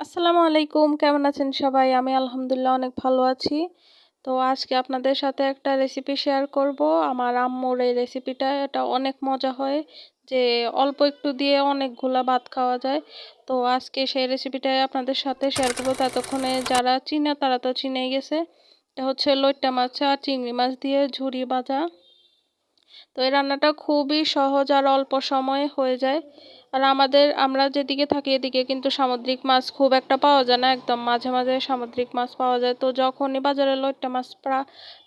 আসসালামু আলাইকুম, কেমন আছেন সবাই? আমি আলহামদুলিল্লাহ অনেক ভালো আছি। তো আজকে আপনাদের সাথে একটা রেসিপি শেয়ার করব। আমার আম্মুর এই রেসিপিটা এটা অনেক মজা হয় যে অল্প একটু দিয়ে অনেকগুলা ভাত খাওয়া যায়। তো আজকে সেই রেসিপিটাই আপনাদের সাথে শেয়ার করব। ততক্ষণে যারা চিনে তারা তো চিনেই গেছে। এটা হচ্ছে লইট্টা মাছ আর চিংড়ি মাছ দিয়ে ঝুরি ভাজা। তো এই রান্নাটা খুবই সহজ আর অল্প সময়ে হয়ে যায়। আর আমাদের, আমরা যেদিকে থাকি এদিকে কিন্তু সামুদ্রিক মাছ খুব একটা পাওয়া যায় না একদম। মাঝে মাঝে সামুদ্রিক মাছ পাওয়া যায়। তো যখনই বাজারে লইট্টা মাছ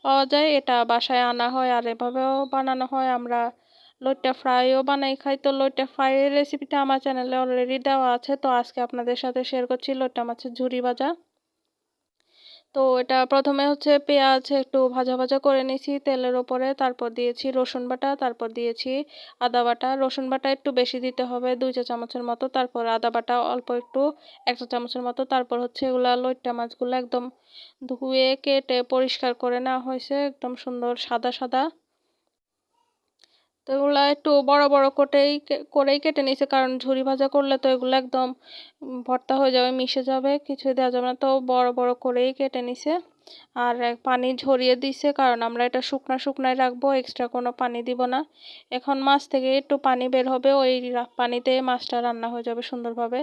পাওয়া যায়, এটা বাসায় আনা হয় আর এভাবেও বানানো হয়। আমরা লইট্টা ফ্রাইও বানাই খাই। তো লইট্টা ফ্রাইয়ের রেসিপিটা আমার চ্যানেলে অলরেডি দেওয়া আছে। তো আজকে আপনাদের সাথে শেয়ার করছি লইট্টা মাছের ঝুরি ভাজা। তো এটা প্রথমে হচ্ছে পেঁয়াজ একটু ভাজা ভাজা করে নিয়েছি তেলের ওপরে, তারপর দিয়েছি রসুন বাটা, তারপর দিয়েছি আদা বাটা। রসুন বাটা একটু বেশি দিতে হবে, দুই চা চামচের মতো। তারপর আদা বাটা অল্প একটু, এক চা চামচের মতো। তারপর হচ্ছে এগুলা লইট্টা মাছগুলো একদম ধুয়ে কেটে পরিষ্কার করে নেওয়া হয়েছে, একদম সুন্দর সাদা সাদা। এগুলো একটু বড় বড় করেই করেই কেটে নিয়েছে কারণ ঝুরি ভাজা করলে তো এগুলো একদম ভর্তা হয়ে যাবে, মিশে যাবে, কিছুই দেওয়া যাবে না। তো বড় বড় করেই কেটে নিছে। আর পানি ঝরিয়ে দিছে, কারণ আমরা এটা শুকনা, শুকনায় রাখব এক্সট্রা কোনো পানি দিব না। এখন মাছ থেকে একটু পানি বের হবে, ওই পানিতে মাছটা রান্না হয়ে যাবে সুন্দরভাবে।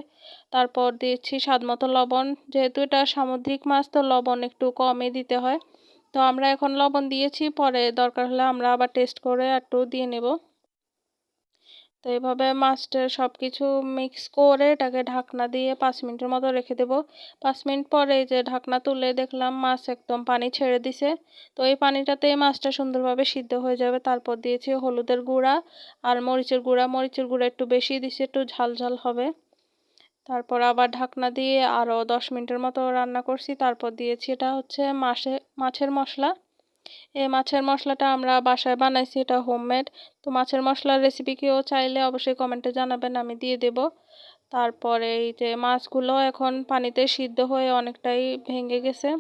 তারপর দিচ্ছি স্বাদ মতো লবণ, যেহেতু এটা সামুদ্রিক মাছ, তো লবণ একটু কমই দিতে হয়। তো আমরা এখন লবণ দিয়েছি, পরে দরকার হলে আমরা আবার টেস্ট করে একটু দিয়ে নেব। তো এইভাবে মাছটা সব কিছু মিক্স করে এটাকে ঢাকনা দিয়ে পাঁচ মিনিটের মতো রেখে দেব। পাঁচ মিনিট পরে যে ঢাকনা তুলে দেখলাম মাছ একদম পানি ছেড়ে দিছে। তো এই পানিটাতেই মাছটা সুন্দরভাবে সিদ্ধ হয়ে যাবে। তারপর দিয়েছি হলুদের গুঁড়া আর মরিচের গুঁড়া। মরিচের গুঁড়া একটু বেশি দিছে, একটু ঝাল ঝাল হবে। তারপর আবার ঢাকনা দিয়ে আরও দশ মিনিটের মতো রান্না করছি। তারপর দিয়েছি এটা হচ্ছে মাছে মাছের মশলা। এই মাছের মশলাটা আমরা বাসায় বানাইছি, এটা হোমমেড। তো মাছের মশলার রেসিপি কেউ চাইলে অবশ্যই কমেন্টে জানাবেন, আমি দিয়ে দেব। তারপরে এই যে মাছগুলো এখন পানিতে সিদ্ধ হয়ে অনেকটাই ভেঙে গেছে।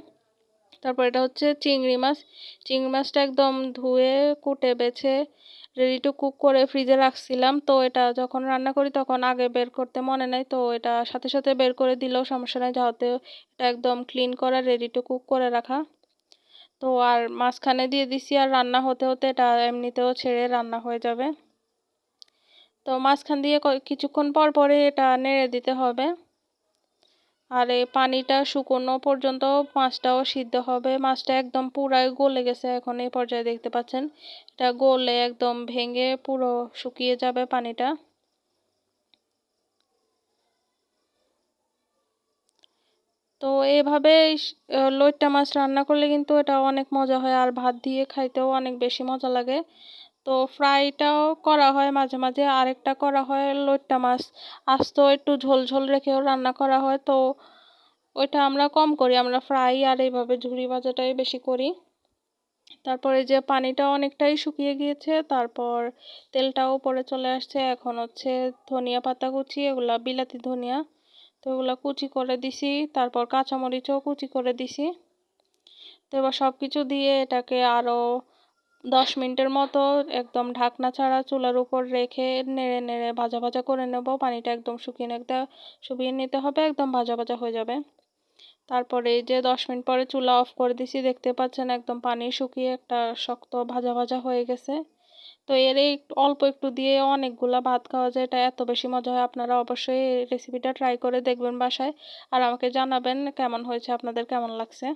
তারপর এটা হচ্ছে চিংড়ি মাছ। চিংড়ি মাছটা একদম ধুয়ে, কুটে, বেছে রেডি টু কুক করে ফ্রিজে রাখছিলাম। তো এটা যখন রান্না করি তখন আগে বের করতে মনে নাই। তো এটা সাথে সাথে বের করে দিলেও সমস্যা নাই যাতে এটা একদম ক্লিন করা রেডি টু কুক করে রাখা। তো আর মাঝখানে দিয়ে দিছি আর রান্না হতে হতে এটা এমনিতেও ছেড়ে রান্না হয়ে যাবে। তো মাঝখান দিয়ে কিছুক্ষণ পর পরে এটা নেড়ে দিতে হবে। আর এই পানিটা শুকনো পর্যন্ত মাছটাও সিদ্ধ হবে। মাছটা একদম পুরাই গলে গেছে এখন এই পর্যায়ে দেখতে পাচ্ছেন। এটা গলে একদম ভেঙে পুরো শুকিয়ে যাবে পানিটা। তো এভাবে লইট্টা মাছ রান্না করলে কিন্তু এটা অনেক মজা হয়, আর ভাত দিয়ে খাইতেও অনেক বেশি মজা লাগে। তো ফ্রাইটাও করা হয় মাঝে মাঝে, আরেকটা করা হয় লইট্টা মাছ। আস্ত একটু ঝোল ঝোল রেখেও রান্না করা হয়, তো ওইটা আমরা কম করি, আমরা ফ্রাই আর এইভাবে ঝুড়ি ভাজাটাই বেশি করি। তারপরে যে পানিটা অনেকটাই শুকিয়ে গিয়েছে, তারপর তেলটাও পরে চলে আসছে। এখন হচ্ছে ধনিয়া পাতা কুচি, এগুলা বিলাতি ধনিয়া, তো এগুলো কুচি করে দিছি। তারপর কাঁচামরিচও কুচি করে দিছি। তো এবার সব কিছু দিয়ে এটাকে আরও দশ মিনিটের মতো একদম ঢাকনা ছাড়া চুলার উপর রেখে নেড়ে নেড়ে ভাজা ভাজা করে নেব। পানিটা একদম শুকিয়ে নিতে শুকিয়ে নিতে হবে, একদম ভাজা ভাজা হয়ে যাবে। তারপরে এই যে দশ মিনিট পরে চুলা অফ করে দিছি, দেখতে পাচ্ছেন একদম পানি শুকিয়ে একটা শক্ত ভাজা ভাজা হয়ে গেছে। তো এর এই অল্প একটু দিয়ে অনেকগুলা ভাত খাওয়া যায়, এটা এত বেশি মজা হয়, আপনারা অবশ্যই রেসিপিটা ট্রাই করে দেখবেন বাসায়। আর আমাকে জানাবেন কেমন হয়েছে, আপনাদের কেমন লাগছে?